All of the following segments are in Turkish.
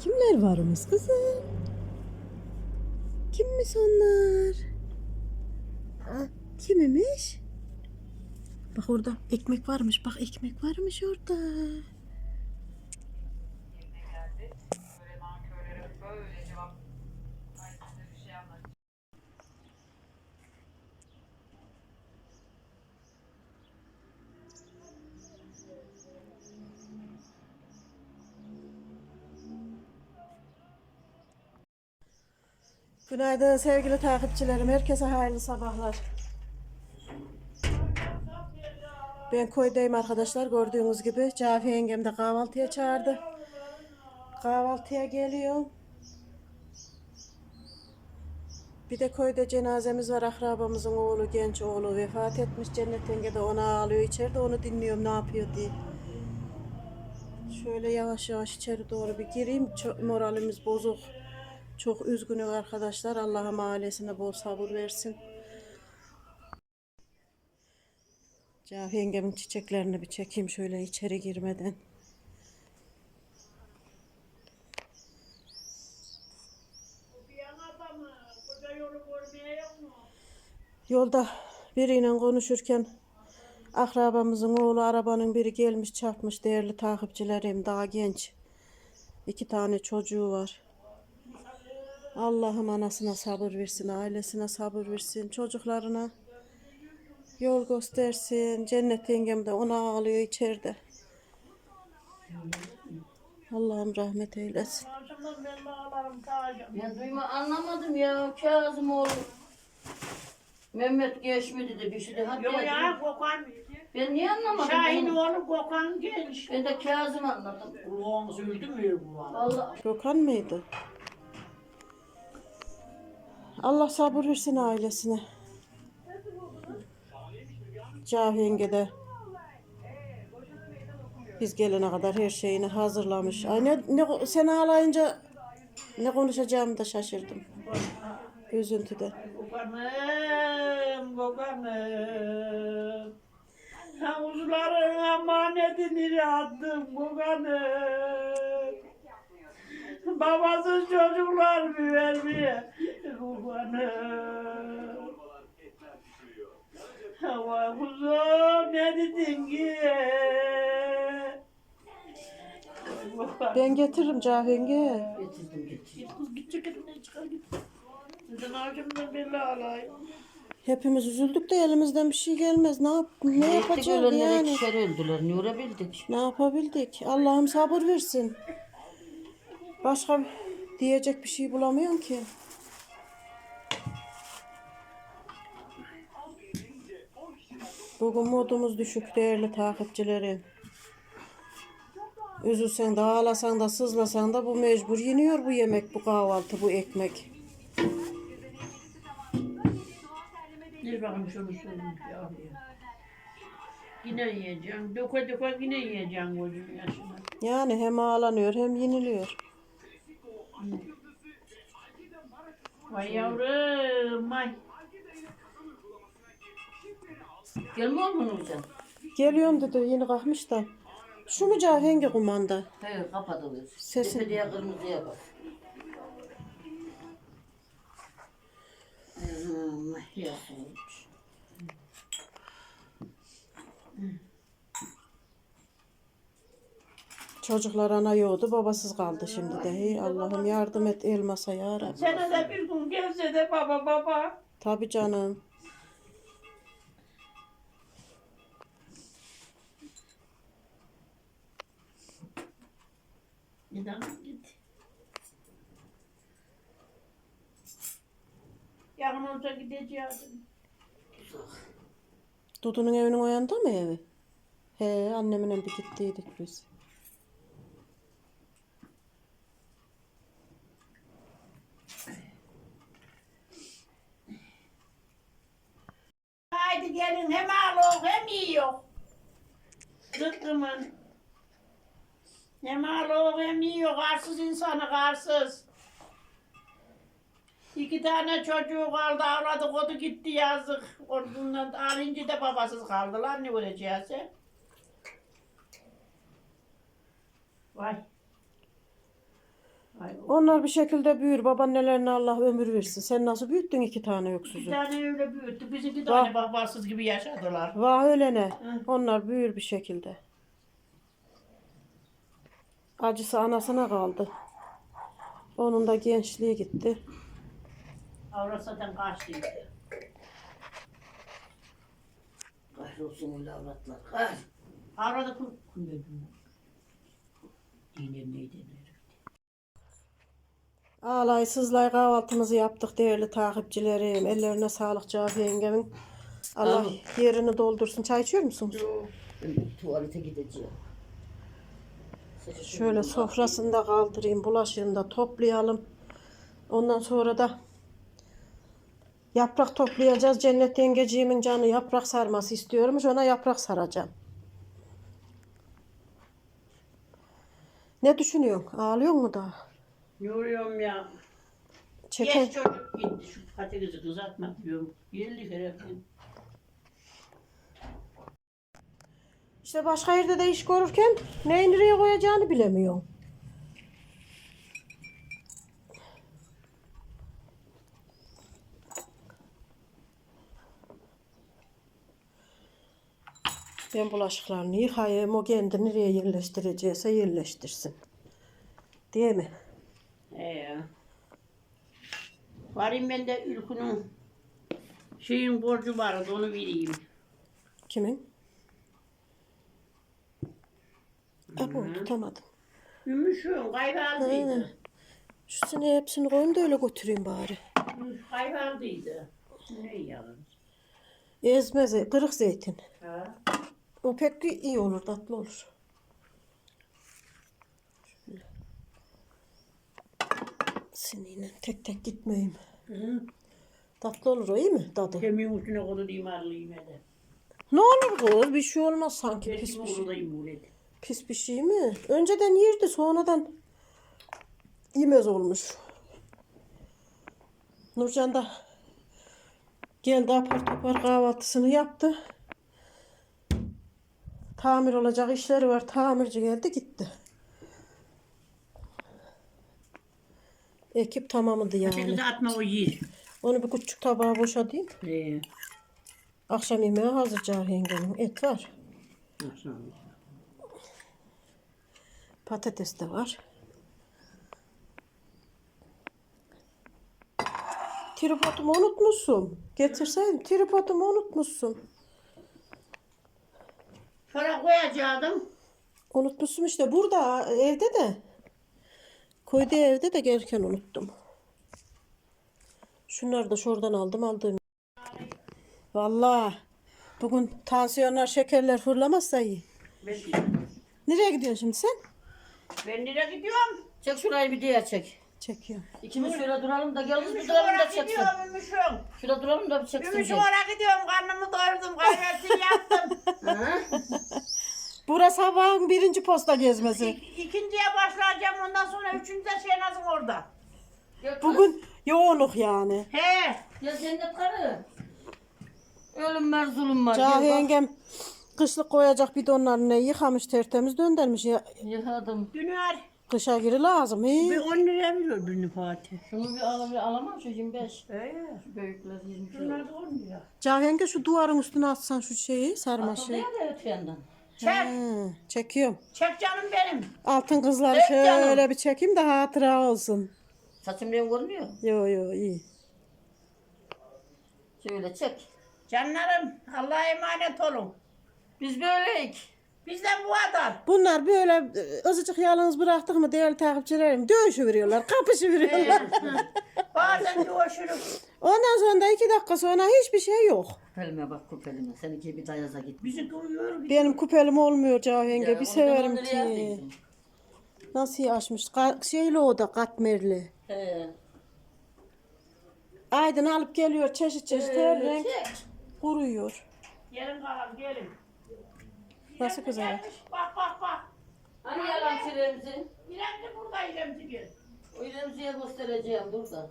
Kimler varmış kızım? Kimmiş onlar? Ha, Kimimiş? Bak orada ekmek varmış. Bak ekmek varmış orada. Böyle nankörlere böyle cevap. Ay size bir şey anlatayım. Günaydın sevgili takipçilerim. Herkese hayırlı sabahlar. Ben koydayım arkadaşlar. Gördüğünüz gibi Cafi yengem de kahvaltıya çağırdı. Kahvaltıya geliyor. Bir de köyde cenazemiz var. Akrabamızın oğlu, genç oğlu vefat etmiş. Cennet yenge de ona ağlıyor içeride. Onu dinliyorum ne yapıyor diye. Şöyle yavaş yavaş içeri doğru bir gireyim. Çok, moralimiz bozuk. Çok üzgünüm arkadaşlar. Allah'ım ailesine bol sabır versin. Cafi yengemin çiçeklerini bir çekeyim şöyle içeri girmeden. Yolda biriyle konuşurken akrabamızın oğlu arabanın biri gelmiş çarpmış değerli takipçilerim daha genç. İki tane çocuğu var. Allah'ım anasına sabır versin, ailesine sabır versin, çocuklarına yol göstersin. Cennet yengem de ona ağlıyor içeride. Allah'ım rahmet eylesin. Ya duyma anlamadım ya Kazım oğlu. Mehmet geçmedi de bir şey de hadi Yok ya. Gökhan. Ben niye anlamadım Şahin bunu? oğlu Gökhan gelmiş. Ben de Kazım anladım. Kulağımız öldü mü bu? Vallahi Gökhan mıydı? Allah sabır versin ailesine. Cahi yenge de biz gelene kadar her şeyini hazırlamış. Ay ne, ne sen ağlayınca ne konuşacağımı da şaşırdım. Üzüntüden. Gökhan'ım, Gökhan'ım. Havuzların amanetini attım Gökhan'ım. Babasız çocuklar bir vermiyor Gökhan'ım. Hava kuzum ne dedin ki? Ben getiririm Cahi yenge. getirdim getirdim. Git kız git ceketini çıkar git. Sizin belli alayım. Hepimiz üzüldük de elimizden bir şey gelmez. Ne yap ne yapacağız yani? öldüler. Ne uğrabildik? Ne yapabildik? Allah'ım sabır versin. Başka diyecek bir şey bulamıyorum ki. Bugün modumuz düşük değerli takipçilerim. Üzülsen de ağlasan da sızlasan da bu mecbur yeniyor bu yemek, bu kahvaltı, bu ekmek. Bir bakayım şunu ya. Yine yiyeceğim. Döke döke yine yiyeceğim gözüm yaşına. Yani hem ağlanıyor hem yeniliyor. Vay yavrum vay. Gelmiyor musun sen? Geliyorum dedi yeni kalkmış da. Şu mu Cahengi kumanda? Hayır kapatılır. Sesi- Sesi. diye kırmızıya bak. Allah ya. Çocuklar ana yoğdu, babasız kaldı şimdi de. Hey Allah'ım yardım et Elmas'a ya Rabbi. Senede bir gün gelse de baba baba. Tabii canım. Neden git? Yarın olsa gideceğim. Dudu'nun evinin o yanında mı evi? He annemle bir gittiydik biz. Gelin hem ağlıyor hem yiyor. Zıkkımın. Hem ağlıyor hem yiyor. Karsız insanı karsız. İki tane çocuğu kaldı avladı kodu gitti yazık. Ondan alınca da babasız kaldılar ne olacağız? Vay. Onlar bir şekilde büyür. Babaannelerine Allah ömür versin. Sen nasıl büyüttün iki tane Bir öksüzü? tane öyle büyüttü. Bizimki de Bak. aynı babasız gibi yaşadılar. Vah ölene. Hı. Onlar büyür bir şekilde. Acısı anasına kaldı. Onun da gençliği gitti. Avrat zaten kaçtıydı. Kahrolsun öyle avratlar. Kahr. Avradı kur. Dinem neydi? Ağlay sızlay kahvaltımızı yaptık değerli takipçilerim. Ellerine sağlık Cafi yengemin. Allah Amin. yerini doldursun. Çay içiyor musunuz? Bir tuvalete gideceğim. Şöyle sofrasını da kaldırayım. Bulaşığını da toplayalım. Ondan sonra da yaprak toplayacağız. Cennet yengeciğimin canı yaprak sarması istiyormuş. Ona yaprak saracağım. Ne düşünüyorsun? Ağlıyor mu daha? Yoruyorum ya. Çeken. Geç çocuk gitti şu patatesi kızartmak diyorum. Yerli herhalde. İşte başka yerde de iş görürken neyi nereye koyacağını bilemiyorum. Ben bulaşıklarını yıkayayım. O kendi nereye yerleştirecekse yerleştirsin. Değil mi? Ee. Varayım ben de Ülkü'nün şeyin borcu vardı onu vereyim. Kimin? Abo tutamadım. Gümüşün kayvaldıydı. Şu sene hepsini koyayım da öyle götüreyim bari. Kayvaldıydı. Ne yalan. Ezme, ze- kırık zeytin. Ha? O pek iyi olur, tatlı olur. Siniyle tek tek gitmeyeyim. Hı. Tatlı olur o iyi mi tadı? Kemiğin üstüne kodu dimarlıyım hele. Ne olur kız bir şey olmaz sanki pis bir şey. Pis bir şey mi? Önceden yerdi sonradan yemez olmuş. Nurcan da geldi apar topar kahvaltısını yaptı. Tamir olacak işleri var. Tamirci geldi gitti. Ekip tamamıdı yani. Patatesi atma o yer. Onu bir küçük tabağa boşadayım. Ee, Akşam yemeği hazır Cahil yengenin. Et var. nasıl? Patates de var. Tripodumu unutmuşsun. Getirseydin tripodumu unutmuşsun. Sonra koyacaktım. Unutmuşsun işte burada evde de. Koydu evde de gelirken unuttum. Şunları da şuradan aldım aldığım. Vallahi bugün tansiyonlar şekerler fırlamazsa iyi. Nereye gidiyorsun şimdi sen? ben nereye gidiyorum? Çek şurayı bir diğer çek. Çekiyorum. İkimiz şöyle duralım da gel kız bir duralım da çeksin. gidiyorum Gümüşüm. Şurada duralım da bir çeksin. Gümüş şey. oraya gidiyorum. Karnımı doyurdum. Kahvesini yaptım. Burası sabahın birinci posta gezmesi. İk, ikinciye başlayacağım. Ondan sonra üçüncü de Şehnaz'ın orada. Kız. Bugün yoğunluk yani. He. Gel sen de karı. Ölüm var zulüm var. Cahi Gel bak. yengem kışlık koyacak bidonlarını yıkamış tertemiz döndermiş. Ya, Yıkadım. Dünür. kışa giri lazım. Bir He. 10 liraya veriyor birini Fatih. Şunu bir al bir alamam şu 25. He. Büyükler 20 kilo. Bunlar da 10 lira. Cahi yenge şu duvarın üstüne atsan şu şeyi sarmaşığı. Atılıyor da öte yandan. Çek. Çekiyorum. Çek canım benim. Altın kızları canım. şöyle bir çekeyim de hatıra olsun. Saçım renk görünüyor. Yo yo iyi. Şöyle çek. Canlarım Allah'a emanet olun. Biz böyleyik. Bizden bu kadar. Bunlar böyle e, azıcık yalnız bıraktık mı değerli takipçilerim dövüşüveriyorlar, kapışıveriyorlar. Bazen. Ondan sonra da iki dakika sonra hiçbir şey yok. Kupelime bak kupelime. Seninki bir dayaza git. Bizi uyuyor. Benim kupelim olmuyor. Ya, bir severim ki. Nasıl açmış? Ka- şeyli o da katmerli. He. Aydın alıp geliyor çeşit çeşit her Öyle renk kuruyor. Gelin kalalım gelin. Nasıl güzel. Gelmiş, Bak bak bak. Hani yalan çiremizi? İrem de burada İrem de gel. O İremci'ye göstereceğim burada.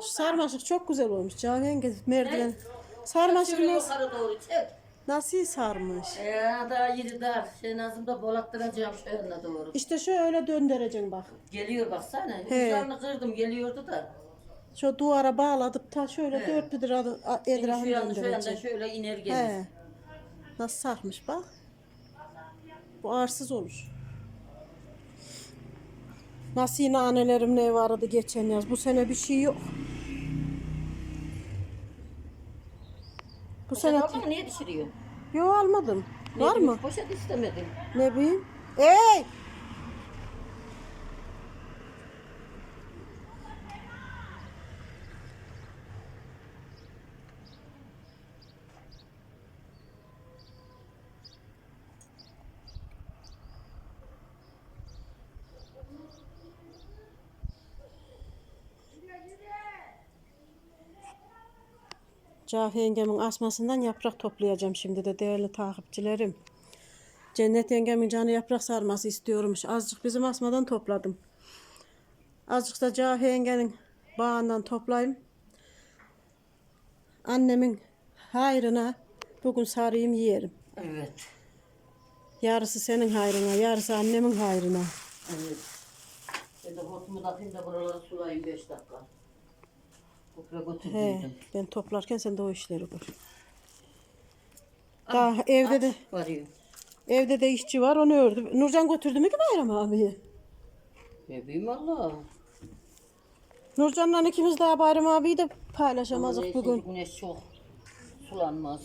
Şu sarmaşık çok güzel olmuş Cavi yenge merdiven. Şöyle Sarmaşık nasıl? yukarı doğru çek. Nasıl sarmış? Ee, daha yedi dar. Şey Nazım'da bolattıracağım yanına doğru. İşte şöyle döndüreceksin bak. Geliyor baksana. He. Üzerine kırdım geliyordu da. Şu duvara bağladıp ta şöyle He. dört bir lira etrafını şu yandan şu döndüreceksin. şöyle iner gelir. He. Nasıl sarmış bak. Bu arsız olur. Nasıl yine annelerim ne vardı geçen yaz. Bu sene bir şey yok. Bu Sen sene aldın mı? Niye düşürüyor? yok almadım. Ne Var bileyim, mı? Poşet istemedim. Ne bileyim. Ey! Cafi yengemin asmasından yaprak toplayacağım şimdi de değerli takipçilerim. Cennet yengemin canı yaprak sarması istiyormuş. Azıcık bizim asmadan topladım. Azıcık da Cafi yengenin bağından toplayayım. Annemin hayrına bugün sarayım yiyelim. Evet. Yarısı senin hayrına, yarısı annemin hayrına. Evet. Ben de hortumu takayım da buraları sulayayım 5 dakika. Toprağa He, ben toplarken sen de o işleri gör. Daha evde de Varıyor. evde de işçi var onu ördü. Nurcan götürdü mü ki Bayram abiyi? Bebeğim Allah. Nurcan'la ikimiz daha Bayram abiyi de Ama paylaşamazdık neyse bugün. Güneş çok sulanmaz.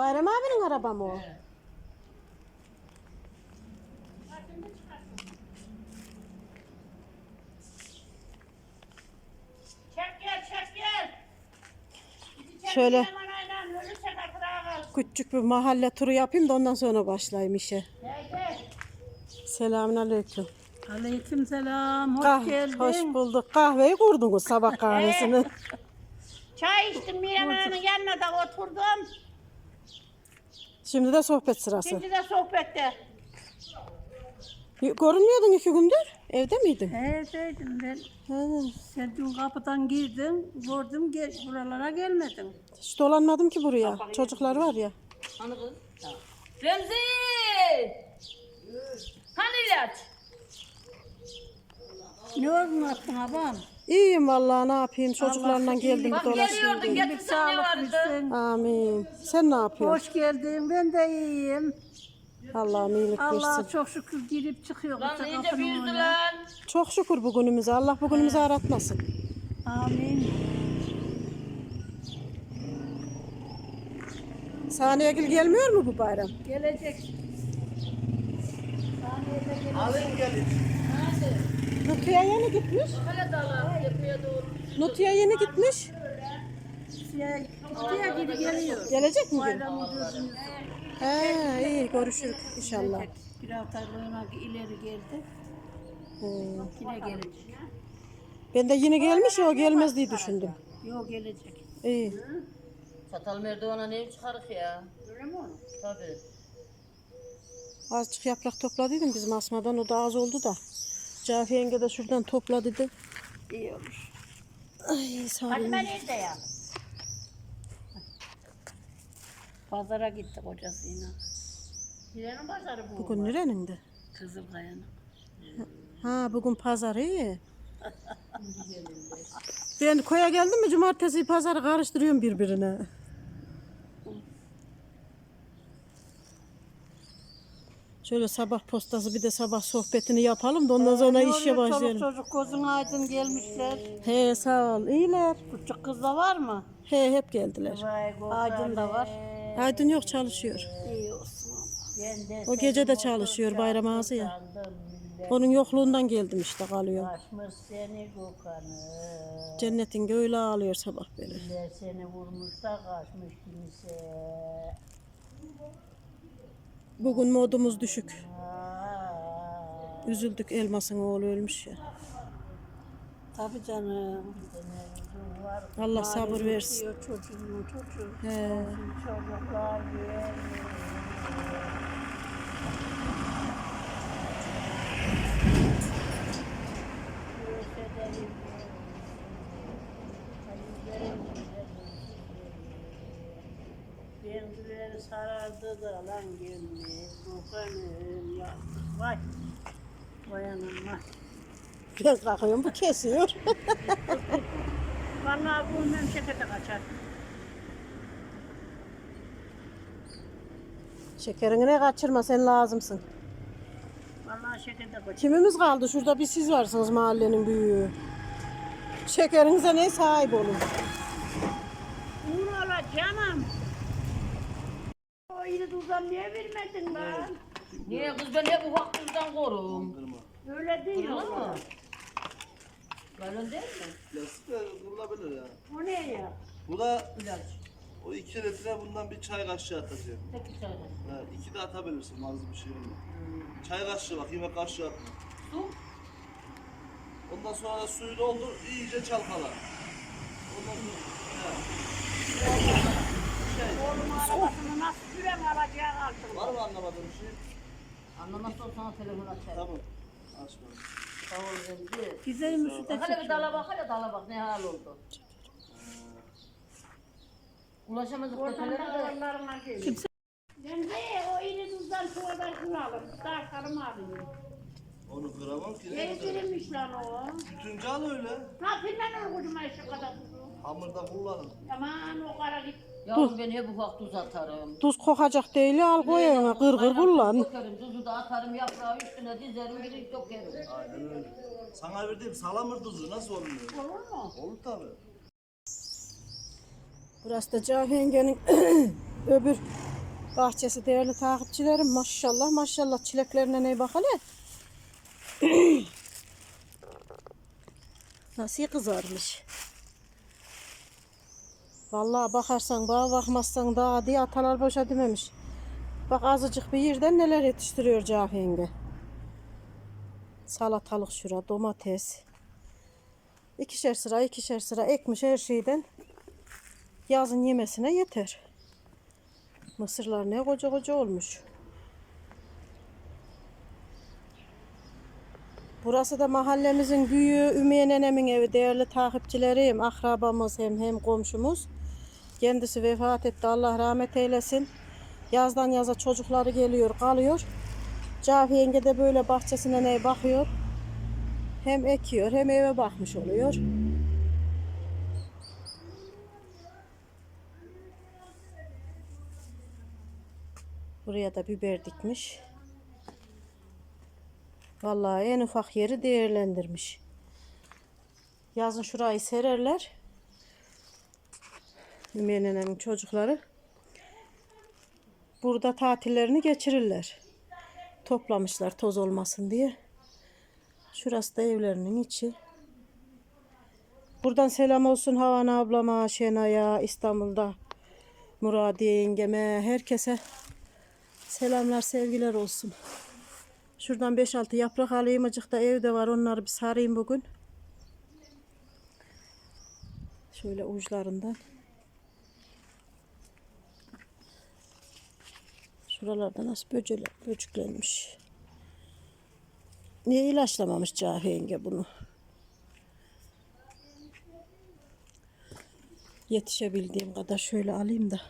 Bayram abinin araba mı o? Çek gel çek gel. Şöyle küçük bir mahalle turu yapayım da ondan sonra başlayayım işe. Gel gel. Selamünaleyküm. Aleyküm selam. Hoş Kah- geldin. hoş bulduk. Kahveyi kurdunuz sabah kahvesini. Çay içtim Miran'ın yanına da oturdum. Şimdi de sohbet sırası. Şimdi de sohbette. Görünmüyordun iki gündür. Evde miydin? Evdeydim ben. Ha, Sen dün kapıdan girdin, gördüm gel, buralara gelmedin. hiç dolanmadım ki buraya. Çocuklar var ya. Hani kız? Remzi! Hani ilaç? Ne olmasın abam? İyiyim vallahi ne yapayım. Çocuklarla geldim Bak dolaşıyorum. geliyordun getirsen ne vardı? Amin. Sen ne yapıyorsun? Hoş geldin, ben de iyiyim. Allah'ım iyilik Allah'a versin. çok şükür girip çıkıyor. Lan iyice kapının büyüdü önüne. lan. Çok şükür bugünümüze. Allah bugünümüzü aratmasın. Amin. Saniyegil gelmiyor mu bu bayram? Gelecek. Nutu'ya yeni gitmiş. Yapıya doğru. Nutu'ya yeni gitmiş. İhtiyar geri geliyor. Gelecek mi? gün? He iyi görüşürük inşallah. Bir haftalığına ileri geldi. He. Yine gelecek. Ben de yeni gelmiş ya o gelmez diye düşündüm. Yok gelecek. İyi. Çatal merdivana ne çıkarık ya? Öyle mi? Tabii. Azıcık yaprak topladıydım bizim asmadan o da az oldu da. Cafi yenge de şuradan topladıydı. İyi olur. Ay sağ olun. Fatma nerede ya? Pazara gitti kocasıyla. Miran'ın pazarı bu. Bugün nerenin de? Kızılkaya'nın. Ha bugün pazar iyi. ben koya geldim mi cumartesi pazarı karıştırıyorum birbirine. Şöyle sabah postası bir de sabah sohbetini yapalım da ondan sonra Ne işe oluyor? Çoluk başlayalım. çocuk gözün aydın gelmişler. He sağ ol. İyiler. Küçük kız da var mı? He hep geldiler. Aydın da var. Aydın yok çalışıyor. İyi olsun. O gece de çalışıyor bayram ağzı ya. Onun yokluğundan geldim işte kalıyorum. Açmış seni kokanı. Cennetin öyle ağlıyor sabah böyle. Bile seni vurmuş da kaçmış kimse. Bugün modumuz düşük. Üzüldük elmasın oğlu ölmüş ya. Tabii canım. Allah sabır versin. diyor Çocuğumun çocuğu. He. Benzileri sarardı da lan gelmez. Bu kanım ya. Vay. Anam vay. Biraz kalkıyorum bu kesiyor. Vallahi bu memlekete kaçar. Şekerini ne kaçırma sen lazımsın. Vallahi şekerde kaçar. Kimimiz kaldı? Şurada bir siz varsınız mahallenin büyüğü. Şekerinize ne sahip olun. Uğur ola canım. Tuzdan niye vermedin lan? Niye kız ben hep ufak kızdan korum. Öyle değil Kırılır o. mı? Böyle değil mi? Plastik de kırılabilir ya. O ne ya? Bu da İlaç. o iki litre bundan bir çay kaşığı atacağım. Bir tane. Ha, iki de atabilirsin az bir şey olmaz. Çay kaşığı bak yemek kaşığı atma. Su. Ondan sonra da suyu doldur iyice çalkala. Ondan sonra Oğlum arabasını nasıl süren alacağı altın. var mı anlamadığın bir şey? Anlamazsan sana telefon açarım. Tamam. Açma. Sağ ol Zemci. Güzelim üstü de Bak hele bir dala bak hele dala bak ne hal oldu. Ulaşamadık Oradan de. oralarına geliyor. Ben de o iri tuzdan alırım. Daha karım alayım. Onu kıramam ki. Ezdirilmiş lan o. Tütüncü al öyle. Nasıl lan o kocuma şu kadar tuzu? Hamurda kullanın. Aman o kara git. Yavrum ben hep ufak tuz atarım. Tuz kokacak değil al koy ona kır kır kullan. Dökerim, tuzu da atarım yaprağı üstüne dizerim gidip dökerim. Aynen öyle. Sana verdiğim salamır tuzu nasıl olmuyor? Olur mu? Olur tabii. Burası da Cahenge'nin öbür bahçesi değerli takipçilerim. Maşallah maşallah çileklerine ne bak hele. Nasıl kızarmış. Vallahi bakarsan bağa bakmazsan daha diye atalar boşa dememiş. Bak azıcık bir yerden neler yetiştiriyor Cahenge. Salatalık şura, domates. İkişer sıra ikişer sıra ekmiş her şeyden yazın yemesine yeter. Mısırlar ne koca koca olmuş. Burası da mahallemizin büyüğü Ümiye nenemin evi değerli takipçilerim, akrabamız hem hem komşumuz. Kendisi vefat etti Allah rahmet eylesin. Yazdan yaza çocukları geliyor kalıyor. Cafi yenge de böyle bahçesine ne bakıyor. Hem ekiyor hem eve bakmış oluyor. Buraya da biber dikmiş. Vallahi en ufak yeri değerlendirmiş. Yazın şurayı sererler. Ümiye nenemin çocukları. Burada tatillerini geçirirler. Toplamışlar toz olmasın diye. Şurası da evlerinin içi. Buradan selam olsun Havana ablama, Şenay'a, İstanbul'da Muradiye yengeme, herkese selamlar, sevgiler olsun. Şuradan 5-6 yaprak alayım. Acık da evde var. Onları bir sarayım bugün. Şöyle uçlarından. Şuralarda nasıl böceler, böcüklenmiş. Niye ilaçlamamış Cahi yenge bunu? Yetişebildiğim kadar şöyle alayım da.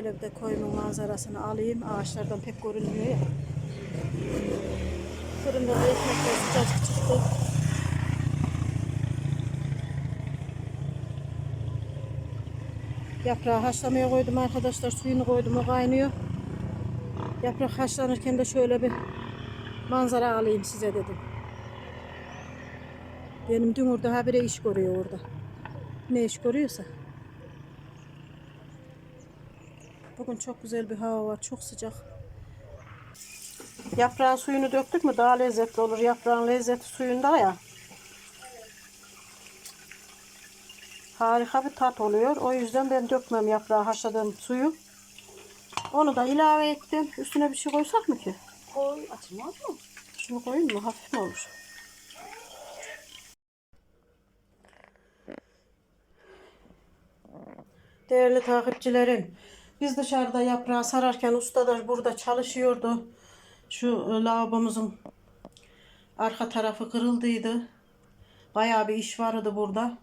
Şöyle bir de koyunun manzarasını alayım. Ağaçlardan pek görünmüyor ya. Fırında da ekmekler sıcacık çıktı. Yaprağı haşlamaya koydum arkadaşlar. Suyunu koydum o kaynıyor. Yaprak haşlanırken de şöyle bir manzara alayım size dedim. Benim dün orada habire iş görüyor orada. Ne iş görüyorsa. Bugün çok güzel bir hava var. Çok sıcak. Yaprağın suyunu döktük mü daha lezzetli olur. Yaprağın lezzeti suyunda ya. Harika bir tat oluyor. O yüzden ben dökmem yaprağı haşladığım suyu. Onu da ilave ettim. Üstüne bir şey koysak mı ki? Koy açılmaz mı? Şunu koyayım mı? Hafif mi olur? Değerli takipçilerim, biz dışarıda yaprağı sararken usta da burada çalışıyordu. Şu e, lavabomuzun arka tarafı kırıldıydı. Bayağı bir iş vardı burada.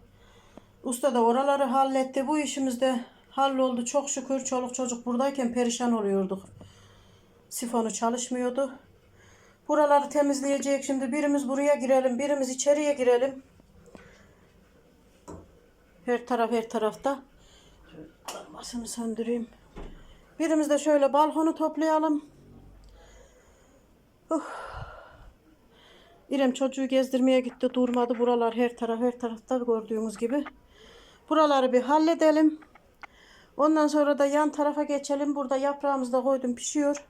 Usta da oraları halletti. Bu işimiz de halloldu. Çok şükür çoluk çocuk buradayken perişan oluyorduk. Sifonu çalışmıyordu. Buraları temizleyecek. Şimdi birimiz buraya girelim, birimiz içeriye girelim. Her taraf her tarafta. Lambasını söndüreyim. Birimiz de şöyle balkonu toplayalım. Uh. İrem çocuğu gezdirmeye gitti durmadı. Buralar her taraf her tarafta gördüğümüz gibi. Buraları bir halledelim. Ondan sonra da yan tarafa geçelim. Burada yaprağımızı da koydum pişiyor.